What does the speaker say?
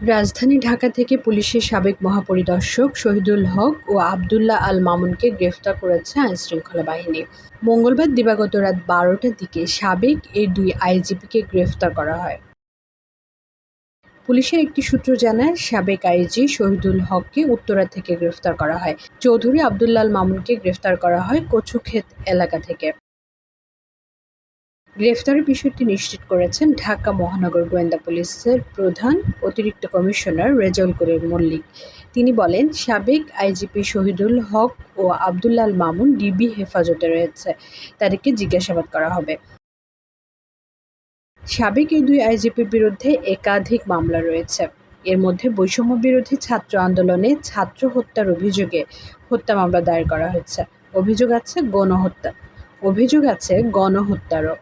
রাজধানী ঢাকা থেকে পুলিশের সাবেক মহাপরিদর্শক শহীদুল হক ও আবদুল্লাহ আল মামুনকে গ্রেফতার করেছে আইনশৃঙ্খলা বাহিনী। মঙ্গলবার দিবাগত রাত বারোটার দিকে সাবেক এই দুই আইজিপিকে গ্রেফতার করা হয়। পুলিশের একটি সূত্র জানায়, সাবেক আইজি শহীদুল হককে উত্তরা থেকে গ্রেফতার করা হয়। চৌধুরী আবদুল্লাহ আল মামুনকে গ্রেফতার করা হয় কচুক্ষেত এলাকা থেকে। গ্রেফতারের বিষয়টি নিশ্চিত করেছেন ঢাকা মহানগর গোয়েন্দা পুলিশের প্রধান অতিরিক্ত কমিশনার রেজাউল করিম মল্লিক। তিনি বলেন, সাবেক আইজিপি শহীদুল হক ও আবদুল্লাহ আল মামুন ডিবি হেফাজতে রয়েছে। তাদেরকে জিজ্ঞাসাবাদ করা হবে। সাবেক এই দুই আইজিপির বিরুদ্ধে একাধিক মামলা রয়েছে। এর মধ্যে বৈষম্য বিরোধী ছাত্র আন্দোলনে ছাত্র হত্যার অভিযোগে হত্যা মামলা দায়ের করা হয়েছে। অভিযোগ আছে গণহত্যা। অভিযোগ আছে গণহত্যারও।